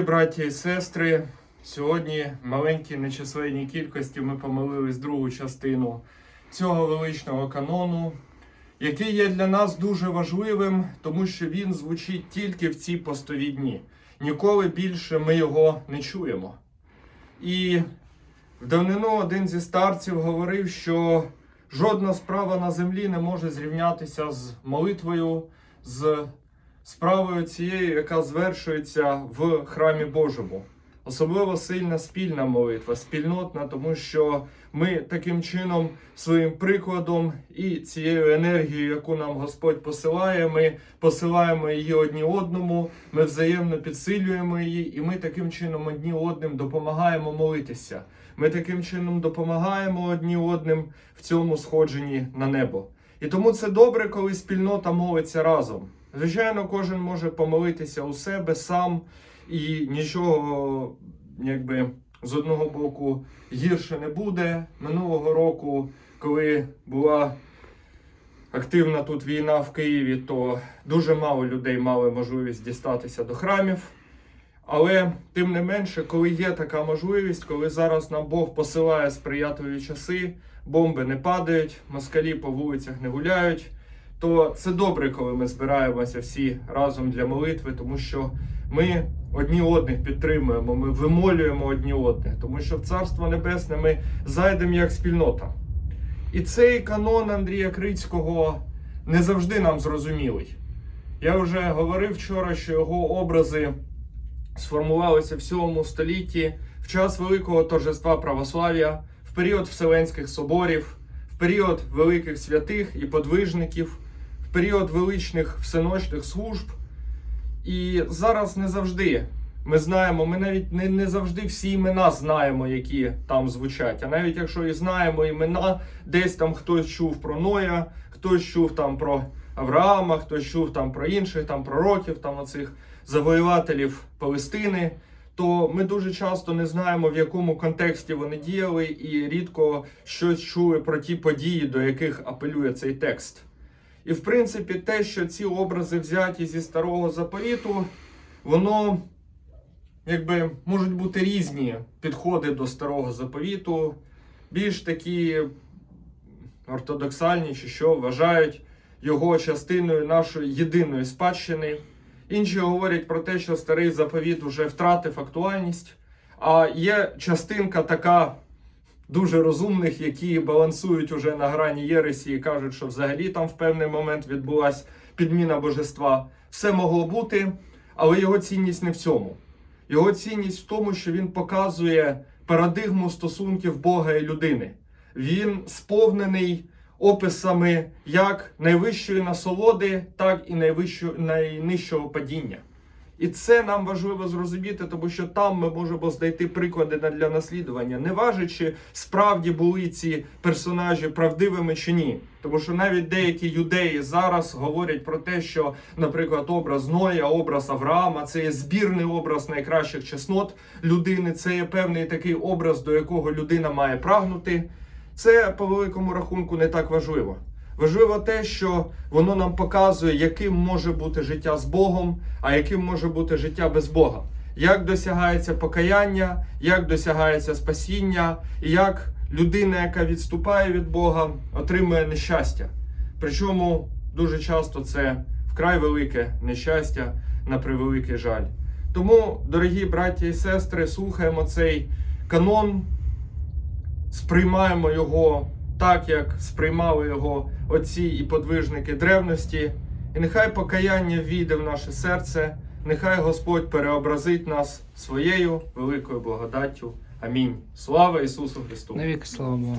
Браті і сестри, сьогодні в маленькій нечисленній кількості ми помолились другу частину цього величного канону, який є для нас дуже важливим, тому що він звучить тільки в ці постові дні. Ніколи більше ми його не чуємо. І в давнину один зі старців говорив, що жодна справа на землі не може зрівнятися з молитвою, з справою цією, яка звершується в храмі Божому. Особливо сильна спільна молитва, спільнотна, тому що ми таким чином, своїм прикладом і цією енергією, яку нам Господь посилає, ми посилаємо її одні одному, ми взаємно підсилюємо її, і ми таким чином одні одним допомагаємо молитися. Ми таким чином допомагаємо одні одним в цьому сходженні на небо. І тому це добре, коли спільнота молиться разом. Звичайно, кожен може помолитися у себе сам, і нічого, якби з одного боку гірше не буде. Минулого року, коли була активна тут війна в Києві, то дуже мало людей мали можливість дістатися до храмів. Але тим не менше, коли є така можливість, коли зараз нам Бог посилає сприятливі часи, бомби не падають, москалі по вулицях не гуляють, то це добре, коли ми збираємося всі разом для молитви, тому що ми одні одних підтримуємо, ми вимолюємо одні одних, тому що в Царство Небесне ми зайдемо як спільнота. І цей канон Андрія Крицького не завжди нам зрозумілий. Я вже говорив вчора, що його образи сформувалися в 7 столітті в час великого торжества православ'я, в період Вселенських соборів, в період великих святих і подвижників, період величних всеночних служб. І зараз не завжди ми знаємо, ми навіть не, не завжди всі імена знаємо, які там звучать. А навіть якщо і знаємо імена, десь там хтось чув про Ноя, хтось чув там про Авраама, хтось чув там про інших там пророків, там оцих завоювателів Палестини, то ми дуже часто не знаємо, в якому контексті вони діяли, і рідко щось чули про ті події, до яких апелює цей текст. І в принципі, те, що ці образи взяті зі старого заповіту, воно якби можуть бути різні підходи до старого заповіту, більш такі ортодоксальні, чи що вважають його частиною нашої єдиної спадщини. Інші говорять про те, що старий заповіт вже втратив актуальність, а є частинка така дуже розумних, які балансують уже на грані Єресі і кажуть, що взагалі там в певний момент відбулася підміна божества. Все могло бути, але його цінність не в цьому. Його цінність в тому, що він показує парадигму стосунків Бога і людини. Він сповнений описами як найвищої насолоди, так і найвищого, найнижчого падіння. І це нам важливо зрозуміти, тому що там ми можемо знайти приклади для наслідування, не важачи, справді були ці персонажі правдивими чи ні. Тому що навіть деякі юдеї зараз говорять про те, що, наприклад, образ Ноя, образ Авраама це є збірний образ найкращих чеснот людини. Це є певний такий образ, до якого людина має прагнути. Це по великому рахунку не так важливо. Важливо те, що воно нам показує, яким може бути життя з Богом, а яким може бути життя без Бога. Як досягається покаяння, як досягається спасіння, і як людина, яка відступає від Бога, отримує нещастя. Причому дуже часто це вкрай велике нещастя на превеликий жаль. Тому, дорогі браті і сестри, слухаємо цей канон, сприймаємо його так, як сприймали його отці і подвижники древності. І нехай покаяння війде в наше серце, нехай Господь переобразить нас своєю великою благодаттю. Амінь. Слава Ісусу Христу! Навіки слава Богу.